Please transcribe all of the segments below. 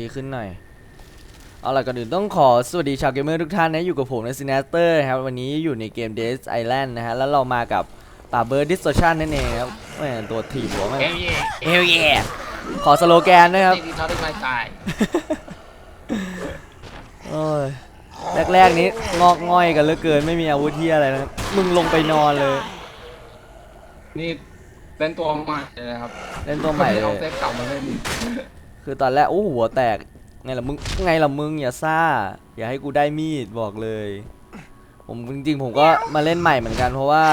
ดีขึ้นหน่อย เอาล่ะก่อนอื่นต้องขอสวัสดีชาวเกมเมอร์ทุกท่านนะอยู่กับผมในซีน a สเตอร์ครับวันนี้อยู่ในเกม Dead Island นะฮะแล้วเรามากับป่าเบิร์ดดิสโ t ชันนั่นเองครับแม่งตัวถีบหัวมันเอลเย่เอลเย่ขอสโลแกนนะครับ ที่เขาได้ไม่ตายโอ้ยแรกๆนี้งอกง่อยกันเหลือเกินไม่มีอาวุธที่อะไรนะมึงลงไปนอนเลยนี่เป็นตัวใหม่เลยนะครับเล่นตัวใหม่เลเอาย เซฟเก่ามาเล่น คือตอนแรกโอ้หัวแตกไงล่ะมึงไงล่ะมึงอย่าซ่า อย่าให้กูได้มีดบอกเลย ผมจริงๆผมก็มาเล่นใหม่เหมือนกัน เพราะว่า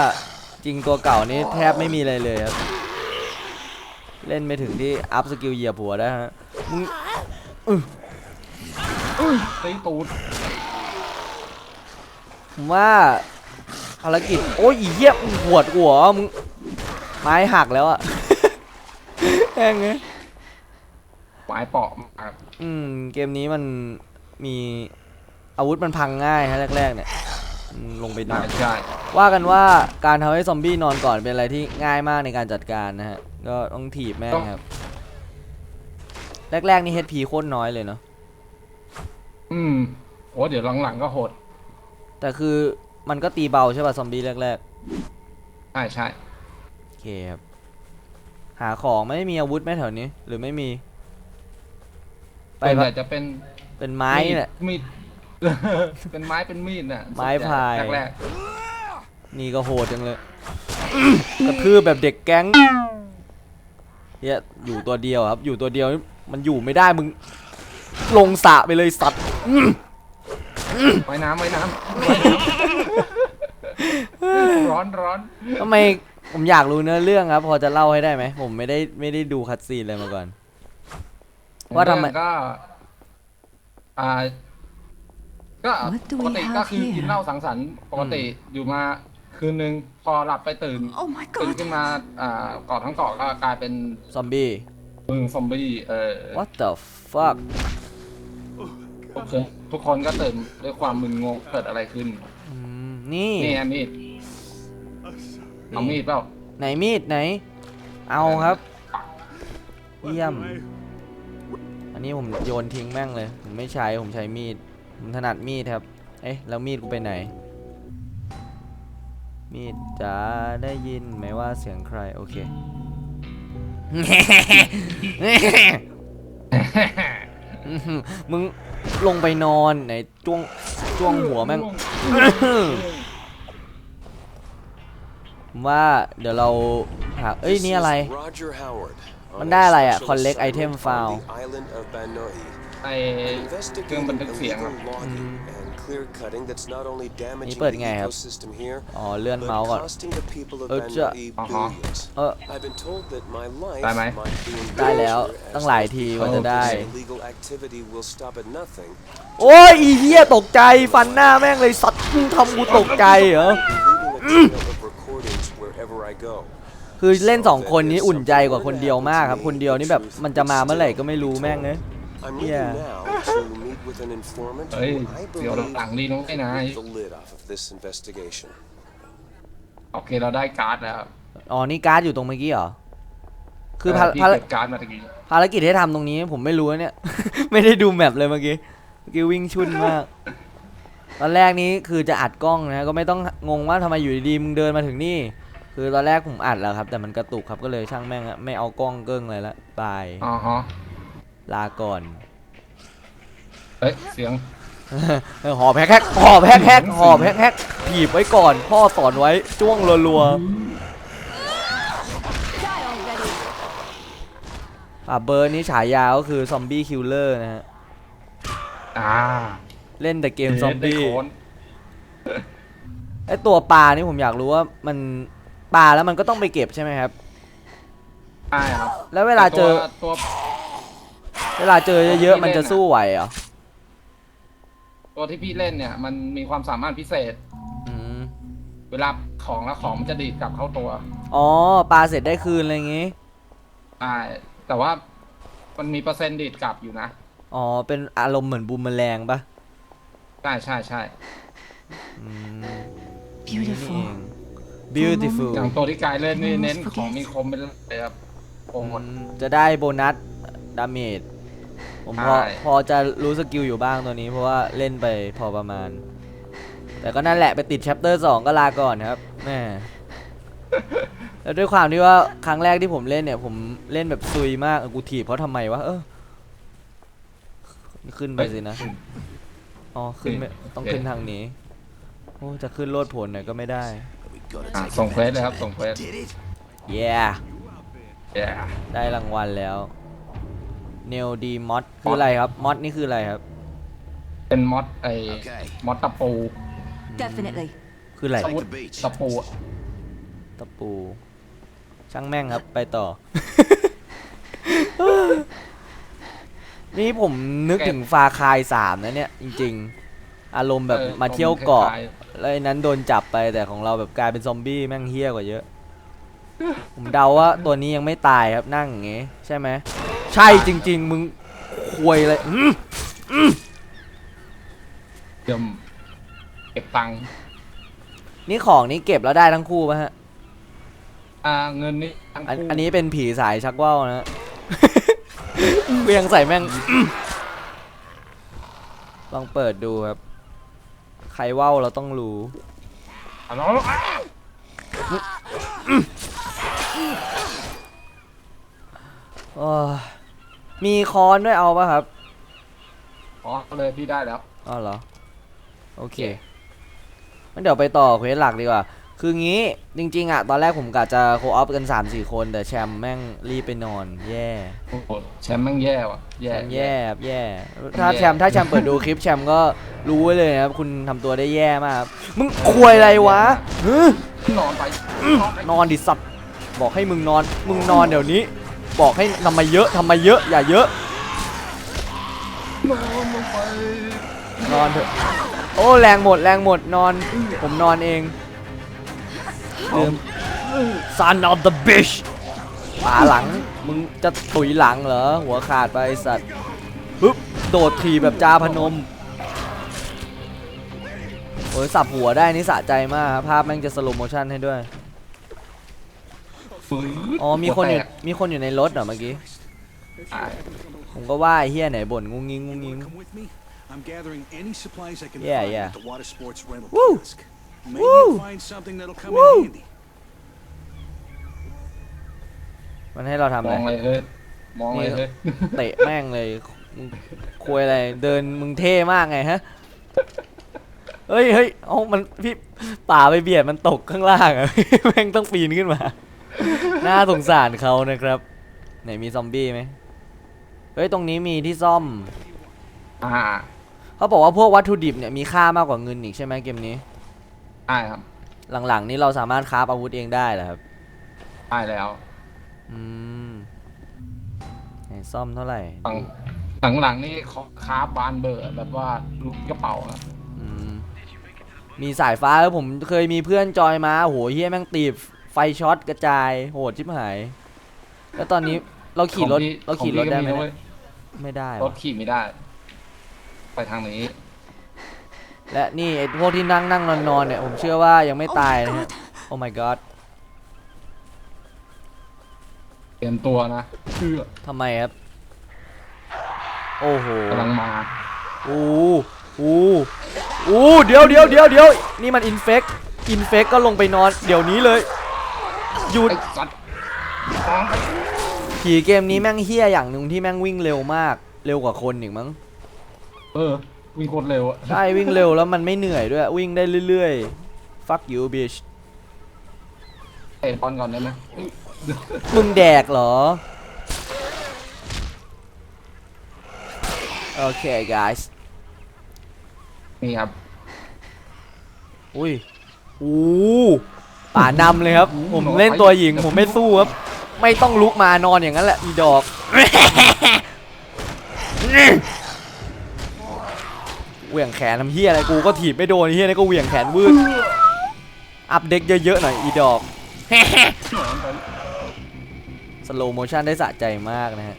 จริงตัวเก่านี่แทบไม่มีอะไรเลยครับ เล่นไม่ถึงที่อัพสกิลเหยียบหัวได้ฮะมึงตีตูดผมว่าภารกิจโอ้ยอีเหี้ยมึงปวดหัวมึงไม้หักแล้วอะแห้งไง หมายเปาะมาครับอืม เกมนี้มันมีอาวุธมันพังง่ายฮะแรกๆ เนี่ยอืมลงไปนอใช่นใช่ว่ากันว่าการทำให้ซอมบี้นอนก่อนเป็นอะไรที่ง่ายมากในการจัดการนะฮะ ก็ต้องถีบแม่งครับ แรกๆนี่ HP โคตรน้อยเลยเนาะ อืมโอ้เดี๋ยวหลังๆก็โหดแต่คือมันก็ตีเบาใช่ป่ะซอมบี้แรกใช่ใช่ๆ โอเคครับ หาของไม่มีอาวุธไหมแถวนี้ หรือไม่มี ไปเป็นแบบแต่จะเป็นเป็นไม้นี่แหละมีด เป็นไม้เป็นมีดน่ะไม้พายแรกนี่ก็โหดจังเลย กระทืบแบบเด็กแก๊งเฮียอยู่ตัวเดียวครับ อยู่ตัวเดียวนี่มันอยู่ไม่ได้มึง ลงสระไปเลยสัตว์ๆไว้น้ำไว้น้ำไว้น้ำร้อนร้อนทำไมผมอยากรู้เนื้อเรื่องครับ พอจะเล่าให้ได้ไหมผมไม่ได้ไม่ได้ดูคัดซีนเลยมาก่อน ว่าทำไมก็ อ่า ก็ What do ป we กติ have ก็คือ here? กินเหล้าสังสรรค์ปกติอยู่มาคืนนึงพอหลับไปตื่น Oh my ตื่น god. ขึ้นมา อ่าเกาะทั้งเกาะก็กลายเป็นซอมบี้ มึงซอมบี้เออ what the fuck ทุกคนทุกคนก็ตื่นด้วยความมึนงงเกิดอะไรขึ้น อืมนี่นี่ไงมีดเอามีดเปล่า ไหนมีดไหน เอาครับ เยี่ยม อันนี้ผมโยนทิ้งแม่งเลย ผมไม่ใช้ ผมใช้มีด ผมถนัดมีดครับ เอ๊ะ แล้วมีดกูไปไหน มีดจะได้ยินไหมว่าเสียงใคร โอเค มึงลงไปนอนไหนจ้วงจ้วงหัวแม่ง ว่าเดี๋ยวเราหาเอ้ย นี่อะไร มันได้อะไรอะ Collect collect item item file file ไอเครื่องบันทึกเสียงอะนี่เปิดไงครับ อ๋อ เลื่อนเมาส์ก่อน เอเอออจะจะอ๋อฮะเออได้ได้ไหไหมมได้แล้ว ตั้งหลายทีกว่าจะได้โอ้โอ้ยอีเหี้ยตกใจ ฟันหน้าแม่งเลยสัตว์มึงทำกูตกใจเหรอ คือเล่นสองคนนี้อุ่นใจกว่าคนเดียวมากครับคนเดียวนี่แบบมันจะมาเมื่อไหร่ก็ไม่รู้แม่งเนย Yeah. เฮ้ยเดี๋ยวหลังดีน้องไอ้นาย The lid off of this investigation. โอเคเราได้การ์ดแล้วอ๋อนี่การ์ดอยู่ตรงเมื่อกี้เหรอคือภาเพี่ภารเก็บการ์ดมาตะกี้ภารกิจที่ทำตรงนี้ผมไม่รู้นะเนี่ย ไม่ได้ดูแมปเลยเมื่อกี้เมื่อกี้วิ่งชุนมาก ตอนแรกนี้คือจะอัดกล้องนะก็ไม่ต้องงงว่าทำไมอยู่ดีๆมึงเดินมาถึงนี่ คือตอนแรกผมอัดแล้วครับ แต่มันกระตุกครับก็เลยช่างแม่งอะไม่เอากล้องเกิ้งเลยละบายอ๋อฮะลาก่อนเฮ้ยเสียง เออหอบแฮกแฮกหอบแฮกแฮกหอบแฮกแฮกถีบไว้ก่อน พ่อสอนไว้จ้วงรัวๆอะเบิร์นนี่ฉายาก็คือซอมบี้คิลเลอร์นะฮะ อ่าเล่นแต่เกมซอมบี้ ได้โค้น ไอตัวปลานี่ผมอยากรู้ว่ามัน ปลาแล้วมันก็ต้องไปเก็บใช่ไหมครับ ใช่ครับแล้วเวลาเจอตัวเวลาเจอเยอะๆมันจะสู้ไหวเหรอตัวที่พี่เล่นเนี่ย มันมีความสามารถพิเศษ อืมเวลาของแล้วของมันจะดีดกลับเข้าตัวอ๋อปลาเสร็จได้คืนอะไรอย่างงี้ ใช่แต่ว่ามันมีเปอร์เซ็นต์ดีดกลับอยู่นะอ๋อ เป็นอารมณ์เหมือนบูมเมอแรงปะใช่ใช่ใช่ อืม Beautiful. นี่เอง beautiful อย่างตัวที่กายเล่นนี่เน้นของมีคมเป็นเลยครับโอ้หมดอืมจะได้โบนัสดาเมจผมพอใช่ พอจะรู้สกิลอยู่บ้างตัวนี้ เพราะว่าเล่นไปพอประมาณ แต่ก็นั่นแหละไปติดแชปเตอร์สก็ลาก่อนครับแม่แล้วด้วยความที่ว่าครั้งแรกที่ผมเล่นเนี่ย ผมเล่นแบบซุยมากเออกูถีบเพราะทำไมวะเออ ขึ้นไปสินะ อ๋อ ขึ้นไม่ต้องขึ้นทางนี้ โอ้ จะขึ้นโลดผลหน่อยก็ไม่ได้ อะส่งเควสเลยครับ ส่งเควส เย้แย่ได้รางวัลแล้ว เนลดีมอดคืออะไรครับ มอดนี่คืออะไรครับ เป็นมอดไอ้มอดตะปู Definitely. คืออะไร อาวุธตะปูอะตะปู ช่างแม่งครับ ไปต่อ นี่ผมนึกถึงฟาคายสามนะเนี่ย จริง ๆ อารมณ์แบบออมาเที่ยวเกาะคล้ย แล้วไอ้นั้นโดนจับไปแต่ของเราแบบกลายเป็นซอมบี้แม่งเฮี้ยกว่าเยอะ ผมเดาว่าตัวนี้ยังไม่ตายครับนั่งอย่างงี้ใช่ไหมใช่จริง ๆ มึงควยเลยอื้อๆเดี๋ยวเก็บตังค์นี่ของนี้เก็บแล้วได้ทั้งคู่ป่ะฮะอ่าเงินนี่ทั้งอันคู่อันนี้เป็นผีสายชักว่าวนะเวียงใส่แม่งลองเปิดดูครับใค รว่าวเราต้องรู้อะน้องอะโอ้ยมีค้อนด้วยเอาป่ะครับอ๋อเลยพี่ได้แล้ว อ๋อเหรอ โอเคงั้นเดี๋ยวไปต่อเควสหลักดีกว่า คืองี้จริงๆอะตอนแรกผมกะจะโคออฟกัน 3-4 คน แต่แชมป์แม่งรีบไปนอนแย่โอ้โหแชมป์แม่งแย่ว่ะแชแย่มป์แย่ครับแย่ ถ้าแย่แชมป์ถ้าแชมป์เปิดดูคลิปแชมป์ก็รู้ไว้เลยนะครับ คุณทำตัวได้แย่มากครับมึงควยอะไรวะฮึนอนไปนอนไปนอนดิสัตว์บอกให้มึงนอน มึงนอนเดี๋ยวนี้ บอกให้ทำไมเยอะทำไมเยอะอย่าเยอะ นอนลงไปนอนเถอะ โอ้แรงหมดแรงหมดนอน ผมนอนเอง ลืม Son of the bitch ป่าหลัง มึงจะตุยหลังเหรอ หัวขาดไปไอ้สัตว์ปึ๊บ โดดทีแบบจาพนม โอ้ยสับหัวได้นี่สะใจมากครับภาพแม่งจะสโลโมชั่นให้ด้วย ฟื้นอ๋อ มีคนอยู่หัวแตกมีคนอยู่ในรถเหรอเมื่อกี้อะผมก็ว่าไอ้เฮียไหนบ่นงุ้งงิ้งงุ้งงิ้ง Come with me. I'm gathering any supplies I can Yeah, find yeah. at the water sports rental Woo! kiosk. Maybe Woo! you'll find something that'll come Woo! in handy. มันให้เราทำมอะไรองเลยเฮ้ยมองเลยเฮ้ยเตะแม่งเลยมึงคุยอะไร เดินมึงเท่มากไงฮะเฮ้ยเฮ้ยเอามันพี่ป่าไปเบียดมันตกข้างล่างอะ แม่งต้องปีนขึ้นมา น่าสงสารเขานะครับ ไหนมีซอมบี้ไหมเฮ้ยตรงนี้มีที่ซ่อม อ่า เขาบอกว่าพวกวัตถุดิบเนี่ยมีค่ามากกว่าเงินอีกใช่ไหมเกมนี้ ได้ครับหลังๆ นี้เราสามารถคราฟอาวุธเองได้เหรอครับได้แล้วอืมไหนซ่อมเท่าไหร่หลังหลังๆนี่เขาค้าบานเบอร์แบบว่าลูกกระเป๋าอะอืมมีสายฟ้าแล้วผมเคยมีเพื่อนจอยมาโหเฮียแม่งตีไฟช็อตกระจาย โหดชิบหาย แล้วตอนนี้เราขี่รถ ของพี่เราขี่รถของได้พี่ไหมก็เนี่ยไม่ได้รวะถขี่ไม่ได้ ไปทางนี้ และนี่ไอ้พวกที่นั่งนั่งนอนนอนเนี่ยผมเชื่อว่ายังไม่ตายนะฮะโอ้ my god เตรียมตัวนะเชื่อทำไมครับ โอ้โหกำลังมาอู้อู้อู้เดี๋ยวเดี๋ยวเดี๋ยวเดี๋ยวนี่มันอินเฟกอินเฟกก็ลงไปนอน เดี๋ยวนี้เลยหยุดไอ้สัตว์ฟ้องไปผีเกมนี้แม่งเฮี้ยอย่างหนึ่งที่แม่งวิ่งเร็วมาก เร็วกว่าคนอีกมั้ง เออ วิ่งโคตรเร็วอะใช่วิ่งเร็วแล้วมันไม่เหนื่อยด้วย วิ่งได้เรื่อยๆ fuck you bitch เตะบอลก่อนได้ไหมมึงแดกเหรอ โอเค guys นี่ครับ อุ้ยอู้ป่านำเลยครับ ผมเล่นตัวหญิงผมไม่สู้ครับ ไม่ต้องลุกมานอนอย่างนั้นแหละอีดอก เหวี่ยงแขนทำเฮียอะไรกูก็ถีบไม่โดนเฮียนี่ก็เหวี่ยงแขนวืดอัพเด็กเยอะๆหน่อยอีดอกสโลโมชันได้สะใจมากนะฮะ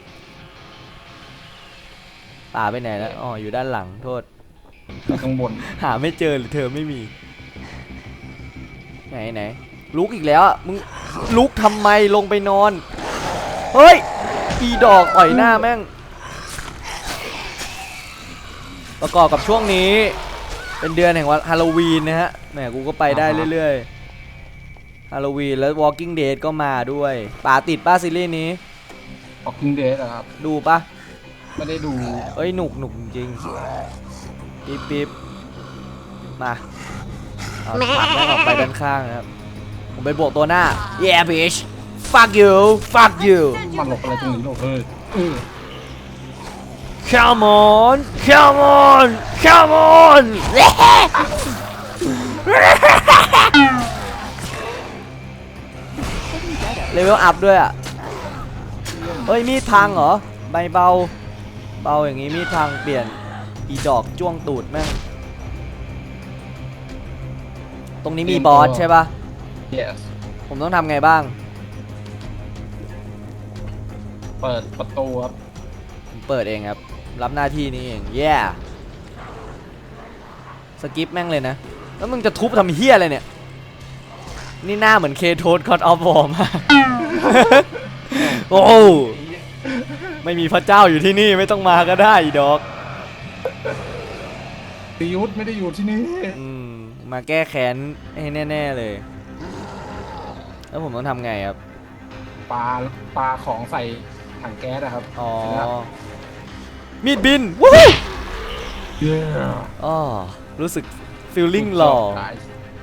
ป่าไปไหนแล้วอ๋ออยู่ด้านหลังโทษข้างบน หาไม่เจอหรือเธอไม่มี ไหนไหนลุกอีกแล้วอะมึงลุกทำไมลงไปนอน เฮ้ยอีดอกต่อยหน้าแม่ง ประกอบกับช่วงนี้ เป็นเดือนแห่งวันฮาโลวีนนะฮะแหมกูก็ไปได้เรื่อยๆฮาโลวีนแล้ว Walking Dead ก็มาด้วยป่าติดป้าซีรีส์นี้ ออกคิงเดสครับ ดูปะไม่ได้ดูเอ้ยหนุกหนุกจริงๆปิ๊บปิ๊บมาเอาถังแม่งออกไปด้านข้างนะครับ ผมไปบวกตัวหน้า yeah bitch fuck you fuck you มันหลบอะไรตรงนี้หรอกเฮ้ยเออ come on come on come on เลเวลอัพด้วยอะ เฮ้ย มีดพังเหรอ ใบเบา เบาอย่างงี้มีดพังเปลี่ยน อีดอกจ้วงตูดแม่ง ตรงนี้มีบอสใช่ปะ yes ผมต้องทำไงบ้าง เปิดประตูครับ ผมเปิดเองครับ รับหน้าที่นี้เอง yeah สกิปแม่งเลยนะ แล้วมึงจะทุบทำเฮียอะไรเนี่ย นี่หน้าเหมือนเคโทสคอตออฟวอร์มากโอ้โหไม่มีพระเจ้าอยู่ที่นี่ไม่ต้องมาก็ได้อีดอกตียุทธไม่ได้อยู่ที่นี่อืมมาแก้แค้นให้แน่ ๆเลย แล้วผมต้องทำไงครับปลาปลาของใส่ถังแก๊สนะครับอ๋อนะครับ มีดบินวู้ฮู้เย้อ๋อรู้สึกฟีลลิ่งหล่อ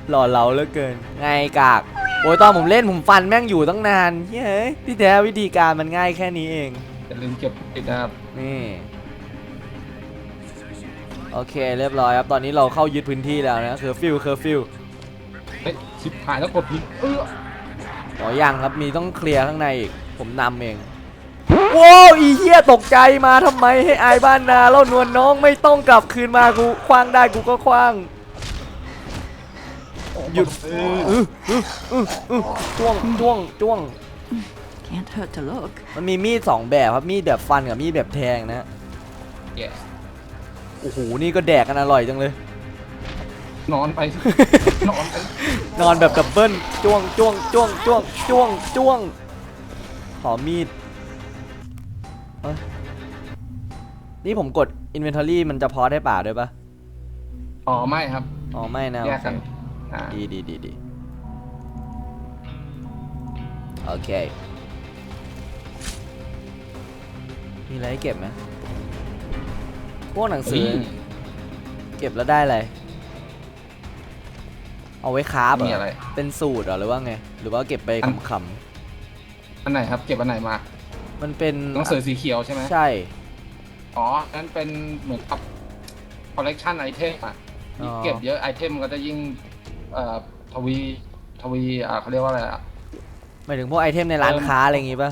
หล่อเหลาเหลือเกิน ไงกาก โอ้ยตอนผมเล่นผมฟันแม่งอยู่ตั้งนานเฮ้ยที่แท้วิธีการมันง่ายแค่นี้เอง อย่าลืมเก็บติดนะครับนี่โอเคเรียบร้อยครับ ตอนนี้เราเข้ายึดพื้นที่แล้วนะเคอร์ฟิวเคอร์ฟิวเฮ้ยชิบหายแล้วกดผิดเอออ๋อยังครับมีต้องเคลียร์ข้างในอีก ผมนำเอง ว้าวอีเหี้ยตกใจมาทำไมให้อายบ้านนาแล้วนวลน้องไม่ต้องกลับคืนมากูคว้างได้กูก็คว้างหยุดเอออื้ออื้ออื้ออื้อจ้วงจ้วงจ้วง Can't hurt to look. มันมีมีดสองแบบครับมีดแบบฟันกับมีดแบบแทงนะแย่โอ้โหนี่ก็แดกกันอร่อยจังเลย นอนไปนอนไปนอนแบบดับเบิ้ลจ้วงจ้วงจ้วงจ้วงจ้วงจ้วงขอมีด นี่ผมกด Inventory มันจะพอได้ป่าด้วยปะอ๋อไม่ครับ อ๋อไม่นะแยกกันอ่าดีดีดีดีโอเค มีอะไรให้เก็บไหมพวกหนังสือ เก็บแล้วได้อะไร เอาไว้คราฟเหรมีอะไร เป็นสูตรเหรอหรือว่าไง หรือว่าเก็บไปขำอันไหนครับ เก็บอันไหนมา ๆมันเป็นหนังสือสีเขียวใช่ไหมใช่ อ๋อ นั่นเป็นเหมือนกับคอลเลกชันไอเทมอะอ๋อ ยิ่งเก็บเยอะไอเทมก็จะยิ่งเอ่อทวีทวีอ่าเขาเรียกว่าอะไรอะหมายถึงพวกไอเทมในร้านเอิ่มค้าอะไรอย่างงี้ปะ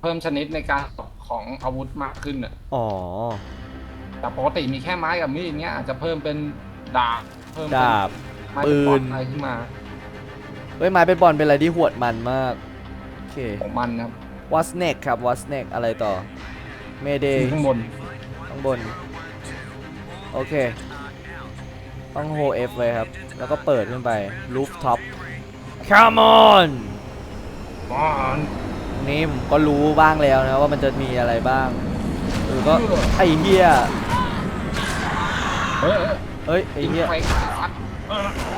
เพิ่มชนิดในการตกของอาวุธมากขึ้นอะอ๋อ แต่ปกติมีแค่ไม้กับมีดเนี้ยอาจจะเพิ่มเป็นดาบเพิ่มเป็นดาบ ไม้เป็นปอนปืน อะไรขึ้นมาเฮ้ยไม้เป็นบอลเป็นอะไรที่หวดมันมาก โอเค ของมันครับ What's next ครับ What's next อะไรต่อ Mayday อยู่ข้างบน ข้างบน โอเค ต้องโฮ F ไว้ครับ แล้วก็เปิดขึ้นไป Rooftop Come on บอนนี่ผมก็รู้บ้างแล้วนะว่ามันจะมีอะไรบ้างเออก็ไอเฮียเฮ้ยเฮ้ยไอเฮียไฟฟัด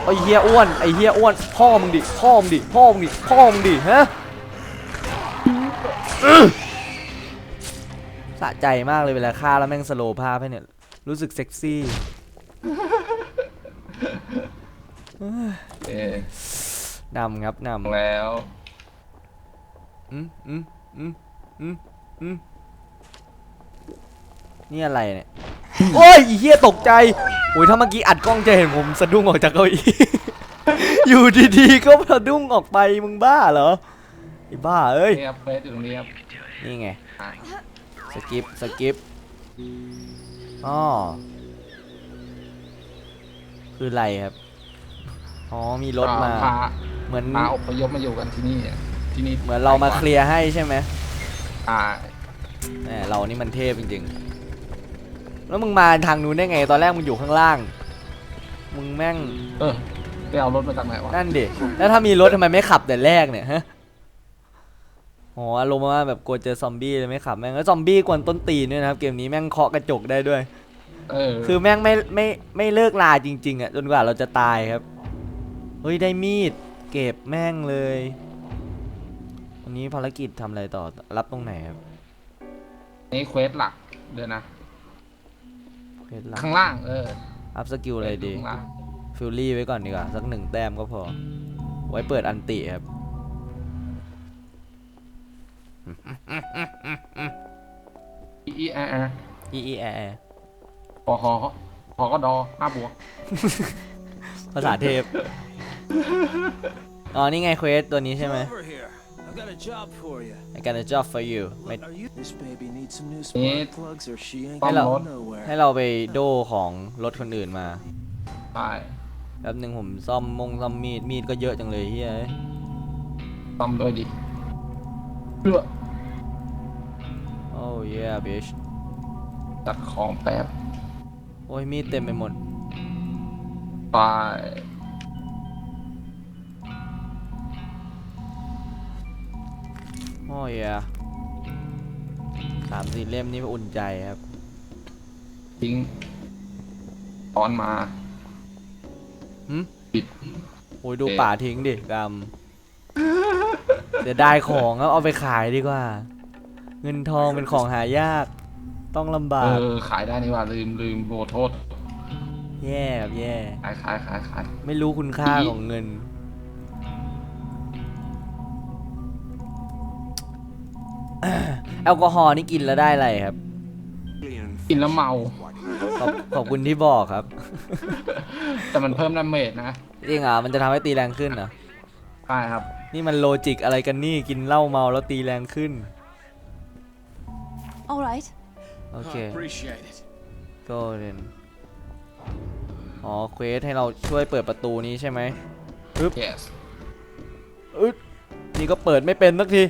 ไอเฮียอ้วนไอเฮียอ้วนพ่อมึงดิพ่อมึงดิพ่อมึงดิพ่อมึงดิฮะอื้อ สะใจมากเลยเวลาฆ่าแล้วแม่งสโลว์ภาพให้เนี่ย รู้สึกเซ็กซี่เอ๊ะนำครับนำแล้ว อืมอืมอืมอืมอืมนี่อะไรเนี่ย โอ้ยอีเหี้ยตกใจ โอ้ยถ้าเมื่อกี้อัดกล้องจะเห็นผมสะดุ้งออกจากเก้าอี้ อยู่ดีๆก็สะดุ้งออกไปมึงบ้าเหรอไอ้บ้าเอ้ยนี่ครับเฟสอยู่ตรงนี้ครับนี่ไงอะส กิปสกิปอ๋อคืออะไรครับ อ๋อ มีรถมาพาเหมือน พาอพยพมาอยู่กันที่นี่อะที่นี่เหมือนเรามาเคลียร์ให้ใช่ไหมอ่าแหมเรานี่มันเทพจริงๆ แล้วมึงมาทางนู้นได้ไง ตอนแรกมึงอยู่ข้างล่าง มึงแม่ง เออไปเอารถมาจากไหนวะ นั่นดิ แล้วถ้ามีรถทำไมไม่ขับแต่แรกเนี่ยฮะโห อ๋ออารมณ์ว่าแบบกลัวเจอซอมบี้เลยไม่ขับแม่งแล้วซอมบี้กวนต้นตีนด้วยนะครับเกมนี้แม่งเคาะกระจกได้ด้วย เออคือแม่งไม่ไม่ไม่เลิกลาจริง ๆอะจนกว่าเราจะตายครับเฮ้ยได้มีดเก็บแม่งเลยวันนี้ภารกิจทำอะไรต่อรับตรงไหนครับนี่เควสหลักเดี๋ยวนะ เควสหลักข้างล่าง เอออัพสกิลอะไรดีข้างล่างฟิลลี่ไว้ก่อนดีกว่าสักหนึ่งแต้มก็พอ ไว้เปิดอันติครับ อีอีแอร์แอร์อีอีแอพอหอพอก็ดอห้าบวกภาษาเทพ อ๋อ นี่ไงเควสตัวนี้ใช่ไหม Over here. I've got a job for you. I got a job for you ไม่ Are you? This baby needs some new Eh, spark plugs or she ain't Hello. going nowhere. ให้เราไปโดของรถคนอื่นมาใช่แป๊บหนึ่งผมซ่อมมงซ่อมมีดมีดก็เยอะจังเลยเฮ้ยทำด้วยดิเพื่อ โอ้ย yeah bitch จัดของแป๊บ โอ้ยมีดเต็มไปหมด ไปโอ้ย yeah สามสี่เล่มนี่อุ่นใจครับ ทิ้งตอนมาหึ ปิด โอ้ยดูเอ๊ะป่าทิ้งดิกำ เสียดายของแล้วเอาไปขายดีกว่า เงินทองเป็นของหายาก ต้องลำบาเอก อขายได้นี่ว่าลืมลืมโบโทษแย่ครับแย่ ขายขายขายขาย ไม่รู้คุณค่าของเงิน แอลกอฮอล์นี่กินแล้วได้อะไรครับ And กินแล้วเมา ขอบขอบคุณที่บอกครับ แต่มันเพิ่มดาเมจนะจริงเหรอมันจะทำให้ตีแรงขึ้นเหรอ ใช่ครับ นี่มันโลจิกอะไรกันนี่กินเหล้าเมาแล้วตีแรงขึ้น All right. โอเค appreciate it. ก็เรนอ๋อเควสให้เราช่วยเปิดประตูนี้ใช่ไหม yes อึดนี่ก็เปิดไม่เป็นสักที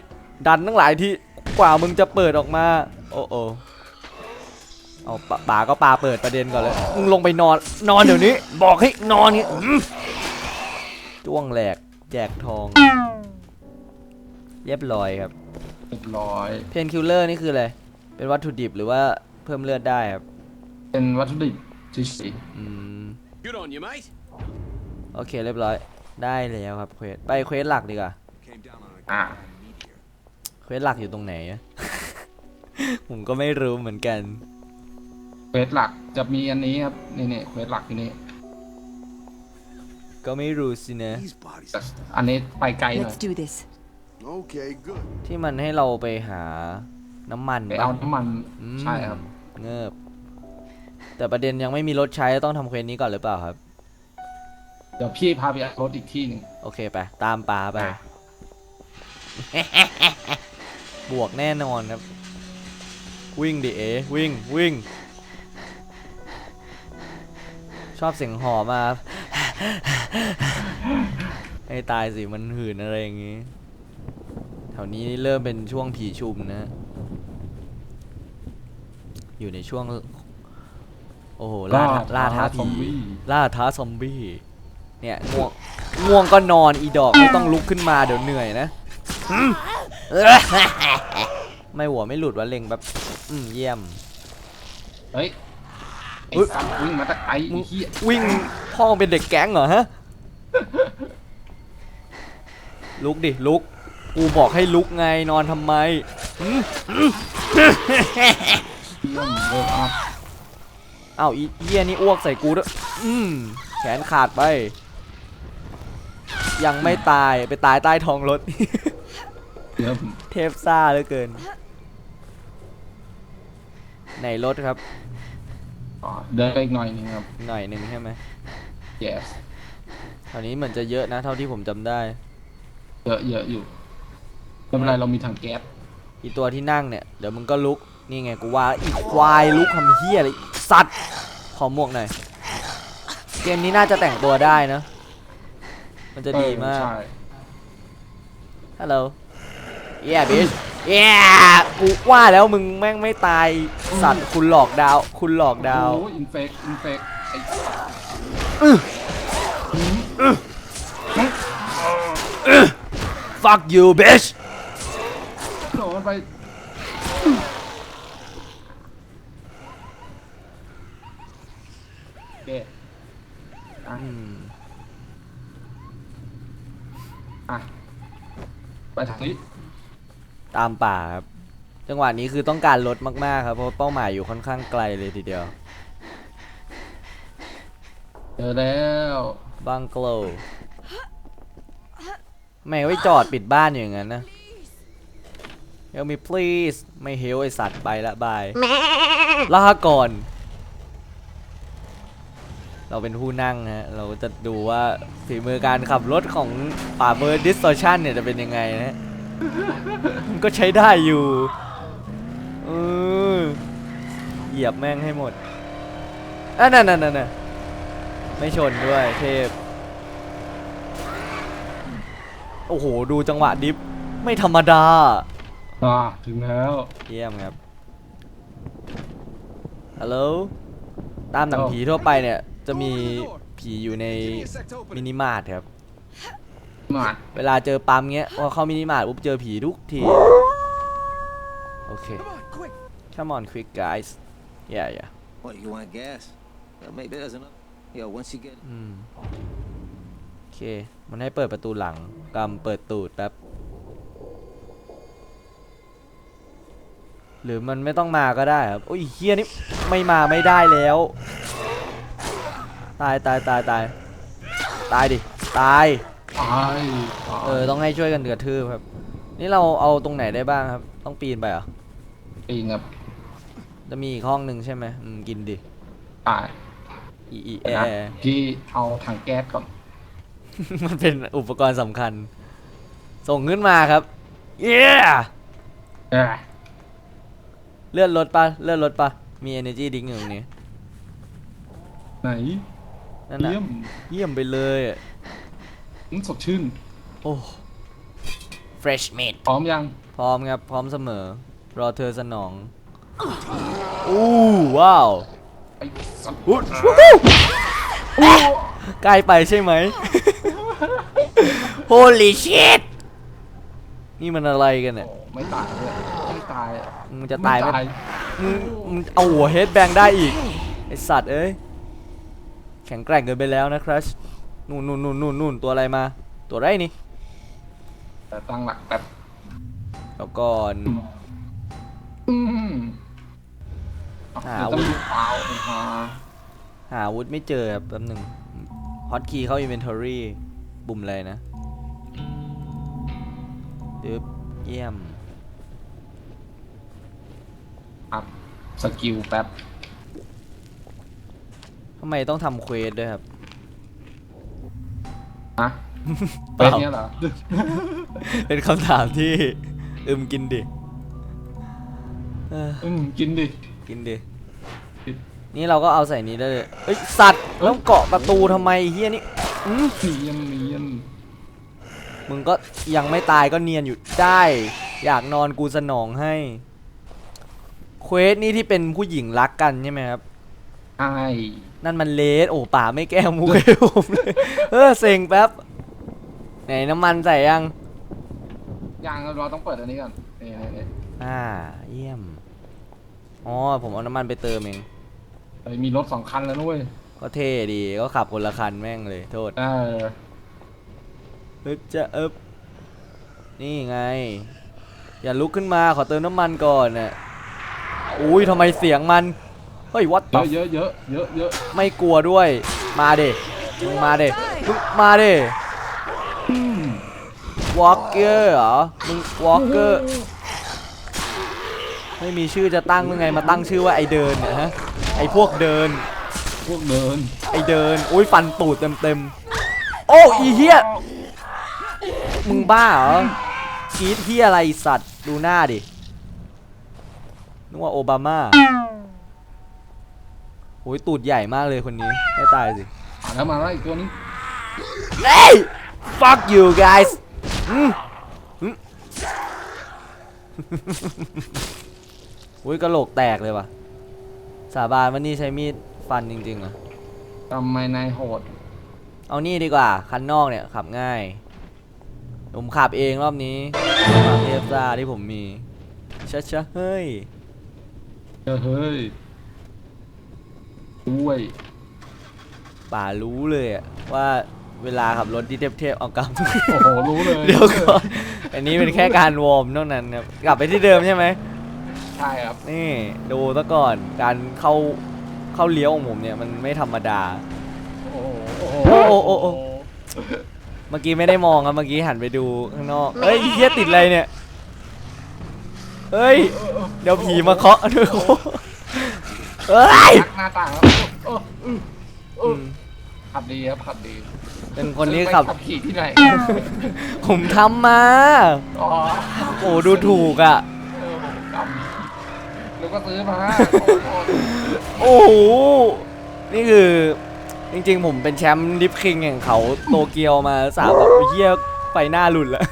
ดันตั้งหลายที่กว่ามึงจะเปิดออกมา โอ้โอเอาปะป๋าก็ปาเปิดประเด็นก่อนเลย มึงลงไปนอน นอนเดี๋ยวนี้ บอกให้นอนงี้อื้อจ้วงแหลก แจกทอง เรียบร้อยครับ เรียบร้อย เพนคิลเลอร์นี่คืออะไร เป็นวัตถุดิบหรือว่าเพิ่มเลือดได้ครับ เป็นวัตถุดิบเฉยอืม Good on you, mate. โอเคเรียบร้อย ได้แล้วครับเควส ไปเควสหลักดีกว่า Came down on a ๆอ่าเควสหลักอยู่ตรงไหนอะ ผมก็ไม่รู้เหมือนกัน เควสหลักจะมีอันนี้ครับ นี่นี่เควสหลักอยู่นี่ก็ไม่รู้สินะ These bodies. แต่อันนี้ไปไกลหน่อย Let's do this. Okay, good. ที่มันให้เราไปหา น้ำมันไปปะเอาน้ำมัน อืมใช่ครับ เงิบแต่ประเด็นยังไม่มีรถใช้ต้องทำเควสนี้ก่อนหรือเปล่าครับ เดี๋ยวพี่พาไปเอารถอีกที่หนึ่งโอเคไป ตามปลาไป อะบวกแน่นอนครับ วิ่งดิเอวิ่งวิ่ง ชอบเสียงหอมา ให้ตายสิมันหื่นอะไรอย่างงี้ แถวนี้เริ่มเป็นช่วงผีชุมนะ อยู่ในช่วง โอ้โหล่าท้าล่าท้าซอผีมบี้ล่าท้าซอมบี้ เนี่ยง่วงง่วงก็นอนอีดอกไม่ต้องลุกขึ้นมาเดี๋ยวเหนื่อยนะอืมไม่หัวไม่หลุดวะเล็งแบบ อืมเยี่ยม เฮ้ยไอ้เฮ้ยสัตว์วิ่งมาตะไกลมึงไอ้เหี้ยวิ่งพ่อมึงเป็นเด็กแก๊งเหรอฮะ ลุกดิลุก กูบอกให้ลุกไงนอนทำไมอืม เยี่ยมเลิกอัพอ้าวอีเหี้ยนี่อ้วกใส่กูด้วยอืมแขนขาดไป ยังไม่ตายไปตายใต้ท้องรถ เยี่ยมเทพซ่าเหลือเกินไหนรถครับ อ๋อเดินไปอีกหน่อยหนึงครับ หน่อยหนึ่งใช่ไหม yes แถวนี้เหมือนจะเยอะนะเท่าที่ผมจำได้ เยอะเยอะอยู่ไม่เป็นไรเรามีถังแก๊สอีตัวที่นั่งเนี่ย เดี๋ยวมึงก็ลุก นี่ไงกูว่าอีควายลุกทำเฮียอะไรสัตว์ขอหมวกหน่อยเกมนี้น่าจะแต่งตัวได้นะ มันจะดีมากเออใช่ฮัลโหล yeah bitch yeah กูว่าแล้วมึงแม่งไม่ตายสัตว์คุณหลอกดาว คุณหลอกดาวโอ้อินเฟกอินเฟกไอ้ fuck you bitch มันไปโอเคอะ อืม อะ ไปทางนี้ ตามป่าครับ จังหวะนี้คือต้องการรถมากๆครับ เพราะเป้าหมายอยู่ค่อนข้างไกลเลยทีเดียว เจอแล้วบังกโลไม่ไว้จอดปิดบ้านอย่างนั้นนะเฮลมี please ไม่เฮลไอสัตว์ไปละบาย ลาก่อน เราเป็นผู้นั่งฮะเราจะดูว่าฝีมือการขับรถของป่าเบอร์ดิสโ r ชันเนี่ยจะเป็นยังไงนะมันก็ใช้ได้อยู่เออเหยียบแม่งให้หมดอะนั่นนั่นนั่นไม่ชนด้วยเทพ โอ้โห ดูจังหวะดิฟไม่ธรรมดา อ่า ถึงแล้ว เยี่ยมครับฮัลโหลตามหนังอ้าวผีทั่วไปเนี่ย จะมีผีอยู่ใน Give me a sec to open มิ it. นิมาร์ทครับ มาเวลาเจอปั๊มเงี้ยพอเข้ามินิมาร์ทปุ๊บเจอผีทุกที โอเค Come on, quick. come on quick guys yeah yeah What, you want gas? Well, maybe there's enough. Yo, once you get อืมโอเค มันให้เปิดประตูหลังกำเปิดตูดแป๊บ หรือมันไม่ต้องมาก็ได้ครับโอ้ยเฮียนี่ไม่มาไม่ได้แล้ว ตายตายตายตายตายดิตายไปเออต้องให้ช่วยกันกระทืบครับ นี่เราเอาตรงไหนได้บ้างครับ ต้องปีนไปเหรอปีนครับจะมีอีกห้องหนึ่งใช่ไหมอืมกินดิไปอีอีแอนะร์พี่เอาถังแก๊สก่อนมันเป็นอุปกรณ์สำคัญ ส่งขึ้นมาครับเย้เออเลื่อนรถปะเลื่อนรถปะมี energy drink อยู่ตรงนี้ไหน นั่นน่ะเยี่ยมเยี่ยมไปเลยอะอืมสดชื่น โอ้ fresh meat พร้อมยัง พร้อมครับ พร้อมเสมอ รอเธอสนองอู้ว้าวไอ้สัตว์อู้ใกล้ไปใช่ไหม Holy shit นี่มันอะไรกันเนี่ยโอ้ไม่ตายเลยไม่ตายมึงจะตายไหมไม่มึงมึงเอาหัวเฮดแบงได้อีก ไอสัตว์เอ้ย แข็งแกร่งเกินไปแล้วนะครัชนู่นนู่นนู่นนู่นนู่นตัวอะไรมา ตัวไรนี่ แต่ตั้งหลักแบบแล้วก่อนอืมหาเดี๋ยวต้องดูเปล่าหาหาอาวุธไม่เจอครับแป๊บหนึ่งฮอตคีย์เข้า inventory ปุ่มอะไรนะดึบเยี่ยมอัพสกิลแป๊บ ทำไมต้องทำเควสด้วยครับฮะเปล่าเป็นเนี้ยเหรอ เป็นคำถามที่ อึมกินดิเอออืมกินดิ กินดิ กิน นี่เราก็เอาใส่นี้ได้เลยเอ้ยสัตว์แล้วเกาะประตูทำไมเฮียนี่อืมเนียนเนียนมึงก็ยังไม่ตายก็เนียนอยู่ได้ อยากนอนกูสนองให้ เควสนี่ที่เป็นผู้หญิงรักกันใช่ไหมครับ ใช่นั่นมันเลสโอ้ป่าไม่แก้มุกให้ผมเลยเออเซ็งแป๊บไหนน้ำมันใส่ยังยังเราต้องเปิดอันนี้ก่อนนี่นี่นี่อ่า เยี่ยมอ๋อผมเอาน้ำมันไปเติมเองเฮ้ยมีรถสองคันแล้วนุ้ยก็เท่ดีก็ขับคนละคันแม่งเลยโทษเอออึบจะอึบนี่ไง อย่าลุกขึ้นมาขอเติมน้ำมันก่อนน่ะอุ้ยทำไมเสียงมัน เฮ้ยวัดเยอะเยอะเยอะเยอะเยอะไม่กลัวด้วย มาเดมึงมาเดมึงมาเดวอล์กเกอร์เหรอ มึงวอล์กเกอร์ไม่มีชื่อจะตั้งยังไงมาตั้งชื่อว่าไอเดินเนี่ยฮะ ไอพวกเดิน พวกเดิน ไอเดิน อุ้ยฟันตูดเต็มเต็มๆโอ้อีเฮียมึงบ้าเหรอกรีดเฮียอะไรไอ้สัตว์ ดูหน้าดินึกว่าโอบามาโอ้ยตูดใหญ่มากเลยคนนี้ให้ตายสิมาแล้วมาแล้วอีกตัวนึงเฮ้ย fuck you guys อืมอืมอุ้ยกระโหลกแตกเลยว่ะ สาบานว่านี่ใช้มีดฟันจริงๆเหรอทำไมนายโหด เอานี่ดีกว่า คันนอกเนี่ยขับง่าย ผมขับเองรอบนี้ขับเทฟซ่าที่ผมมีชะชะเฮ้ยเออเฮ้ย ด้วยป่ารู้เลยอะว่าเวลาขับรถที่เทียบๆเอากลับโอ้โหรู้เลยเดี๋ยวก่อนอันนี้เป็นแค่การวอร์มเท่านั้นครับกลับไปที่เดิมใช่ไหม ใช่ครับนี่ดูซะก่อนการเข้าเข้าเลี้ยวของผมเนี่ยมันไม่ธรรมดา โอ้โหโอ้โหโอ้โอ้โอ้โอ้เมื่อกี้ไม่ได้มองครับเมื่อกี้หันไปดูข้างนอกเฮ้ยเฮียติดอะไรเนี่ยเฮ้ยเดี๋ยวผีมาเคาะด้วย เฮ้ยชักหน้าต่างแล้วเออเออเออขับดีครับขับดีเป็นคนที่ขับขับขี่ที่ไหน ผมทำมา อ๋อโอ้ดูถูกอะ เออผมจำแล้วก็ซื้อมาโอ้โหโอ้โห นี่คือ จริงๆ ผมเป็นแชมป์ลิฟคิงแห่งเขาโตเกียวมาสามแบบเฮียไฟหน้าหลุดแล้ว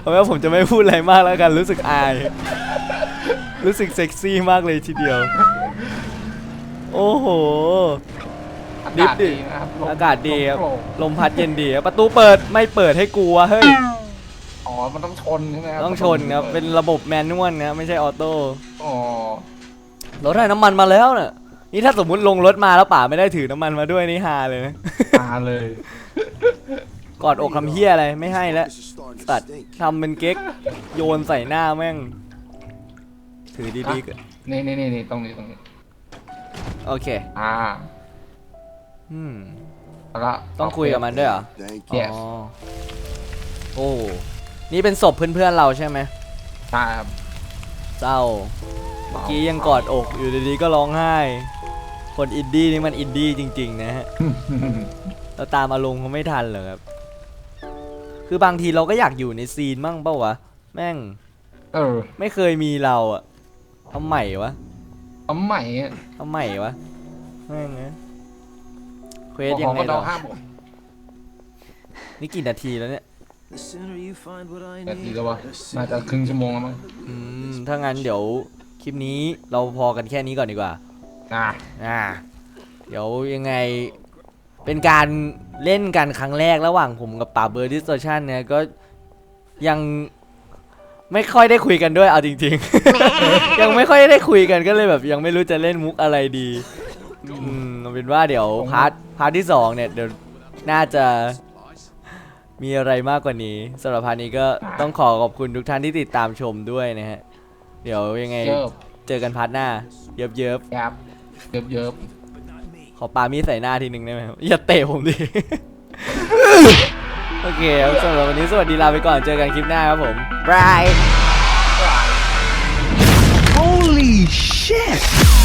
เอาเป็นว่าผมจะไม่พูดอะไรมากแล้วกันรู้สึกอาย รู้สึกเซ็กซี่มากเลยทีเดียว โอ้โห อาดิกาฟศดิ ดีนะครับลมอากาศดีครับลมโปร่งลมพัดเย็นดีครับประตูเปิดไม่เปิดให้กลัวเฮ้ย อ๋อ มันต้องชนใช่ไหมครับต้องชนครับ เป็นระบบแมนนวลนะไม่ใช่ออโต้อ๋อ รถได้น้ำมันมาแล้วน่ะนี่ถ้าสมมุติลงรถมาแล้วป่าไม่ได้ถือน้ำมันมาด้วยนี่ฮาเลยนะ มาเลย กอดอกทำเฮียอะไรไม่ให้แล้ว This is starting to ตัด stink. ทำเป็นเก๊กโยนใส่หน้าแม่ง ถือดีๆก็นี่นี่นี่นี่ตรงนี้ตรงนี้ โอเค อ่าอืม แล้วก็ต้องคุยกับมันด้วยเหรอ Thank อ๋ Yes อโอ้ นี่เป็นศพเพื่อนๆเราใช่ไหมใช่ครับเศร้า เมื่อกี้ยังกอดอกอยู่ดีๆก็ร้องไห้ คนอินดี้นี่มันอินดี้จริงๆนะฮะ เราตามอารมณ์เขาไม่ทันเหรอครับ คือบางทีเราก็อยากอยู่ในซีนมั่งเปล่าวะ แม่ง เออ ไม่เคยมีเราอะทำใหม่วะ เอาใหม่อะทำใหม่วะแม่งนะเควสขยังอไงก็เหรเดาอห้ามผมนี่กี่นาทีแล้วเนี่ย The sooner you find what I นาที need, แล้ววะน่าจะครึ่งชั่วโมงแล้วมั้งอืม ถ้างั้นเดี๋ยวคลิปนี้เราพอกันแค่นี้ก่อนดีกว่า อะ อ่า เดี๋ยวยังไง เป็นการเล่นกันครั้งแรกระหว่างผมกับป่าเบอร์ดิสโ o ชันเนี่ยก็ยัง ไม่ค่อยได้คุยกันด้วยเอาจริง ๆ ยังไม่ค่อยได้คุยกันก็เลยแบบ ยังไม่รู้จะเล่นมุกอะไรดีอืมเอาเป็นว่าเดี๋ยวพาร์ทพาร์ทที่สองเนี่ยเดี๋ยวน่าจะมีอะไรมากกว่านี้สำหรับพาร์ทนี้ก็ต้องขอขอบคุณทุกท่านที่ติดตามชมด้วยนะฮะ เดี๋ยวยังไง เยิบเจอกันพาร์ทหน้า เยิบเยิบยับเยิบเยิบขอปามีดใส่หน้าทีหนึ่งได้ไหมครับอย่าเตะผมดิ โอเคครับสำหรับวันนี้สวัสดีลาไปก่อนเจอกันคลิปหน้าครับผมบาย Holy shit!